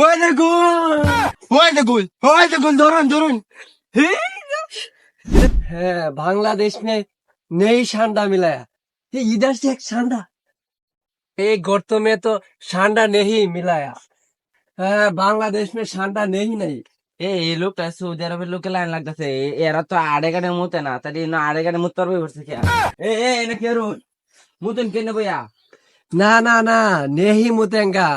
ওই দে গোল ওই দে গোল دوران دوران؟ হ্যাঁ বাংলাদেশ মে নেই শান্ডা মিলায়া। ইধার সে এক শান্ডা এই গর্ত মে তো শান্ডা নেহি মিলায়া। হ্যাঁ বাংলাদেশ মে নেহি নাই। এই লোকটা সৌদি আরবের লোকে লাইন লাগতেছে। এরা তো আড়ে গানে মুতে না তাই না আড়ে গানে মুতে পারবে ঘুরছে কি এ এ না কেরুন মুতেন কেন বইয়া? না না না নেহি মুতেঙ্গা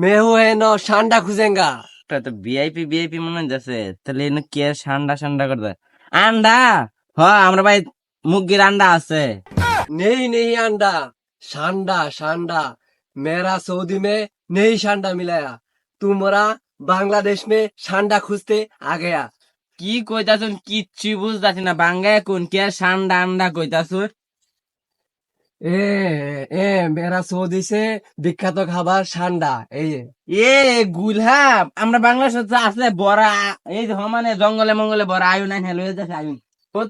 মেহু হেন সান্ডা খুঁজেঙ্গা। এটা তো ভিআইপি ভিআইপি মনে যাচ্ছে তাহলে এনে কে সান্ডা সান্ডা করবে? আন্ডা? হ আমরা ভাই মুগির আন্ডা আছে। নেই নেই আন্ডা। সান্ডা সান্ডা। মেরা সৌদি মে নেই সান্ডা মিলায়া। তোমরা বাংলাদেশ মে সান্ডা খুঁজতে আগেয়া কি কইতাছুন? কিচ্ছু বুঝতাছি না। বাঙ্গায় কোন কে সান্ডা আন্ডা কইতাছুন? এ এ মেরা সৌদি সে বিখ্যাত খাবার ঠান্ডা এই এ আমরা বাংলাদেশ আছে বড়া এই জঙ্গলে মঙ্গলে বড় আয়ুন আইন হেলো যাচ্ছে আয়ুন।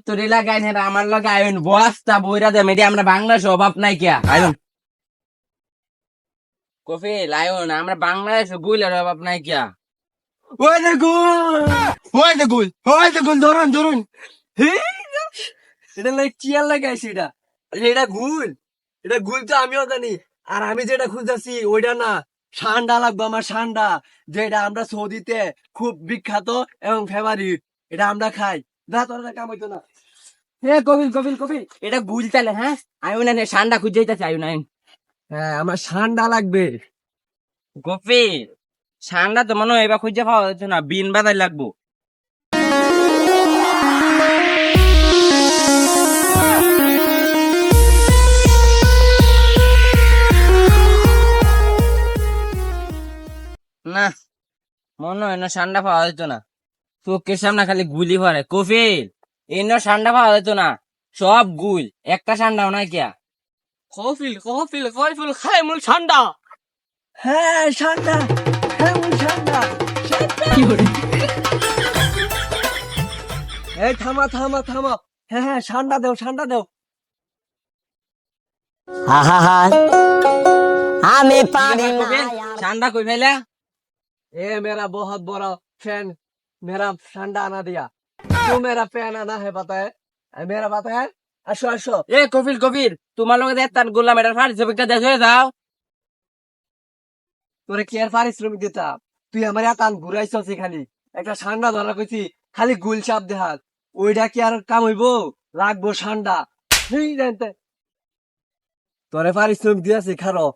তোর এলাকায় হেরা আমার লগে আয়ুন। বস্তা বইরা দে মেডি আমরা বাংলাদেশ অভাব নাই কে আয়ুন। কফি লায়ন আমরা বাংলাদেশ গুলের অভাব নাই কিয়া। ওই দেখুন ওই দেখুন ওই দেখুন ধরুন ধরুন। হেই, এটা লাইক চিয়ার লাগাইছি এটা। এটা গুল। এটা গুল তো আমিও জানি। আর আমি যেটা খুঁজতেছি, ওইটা না ঠান্ডা লাগবে আমার সান্ডা, যেটা আমরা সৌদিতে খুব বিখ্যাত এবং ফেভারিট এটা আমরা খাই। না, তোরা কাম হইতো না। হে কবিল কবিল কবিল এটা গুল তালে হ্যাঁ? আয়ুন আইন ঠান্ডা খুঁজে যাইতাছে আয়ুন আইন হ্যাঁ আমার সান্ডা লাগবে। কফি ঠান্ডা তো মনে হয় এবার খুঁজে পাওয়া যাচ্ছে না, বিন বাদাই লাগবো। মনে হয় না ঠান্ডা পাওয়া যেত না। চোখের সামনে খালি গুলি ভরে। কফিল এন ঠান্ডা পাওয়া যেত না। সব গুল। একটা ঠান্ডাও নাই কিয়া। কফিল কফিল কফিল খাই মুল ঠান্ডা হ্যাঁ ঠান্ডা হ্যাঁ মুল ঠান্ডা এই থামা থামা থামা। হ্যাঁ হ্যাঁ ঠান্ডা দেও ঠান্ডা দেও। আমি পারি না। কফিল ঠান্ডা কই ফেলা? ए मेरा बहुत बड़ा फैन मेरा ठंडा आना दिया तू मेरा फैन आना है पता है ए, मेरा पता है আসো আসো এ কপিল কপিল তোমার লগে দেখ তার গোলাম এটার ফাড়ি ছবিটা দেশ হয়ে যাও তোরে কি আর পারিশ্রমিক দিতাম তুই আমার এত আন ঘুরাইছস খালি একটা ঠান্ডা ধরা কইছি খালি গুল চাপ দেহাত ওইটা কি আর কাম হইব লাগবো ঠান্ডা এই জানতে তোরে পারিশ্রমিক দিয়েছি খারো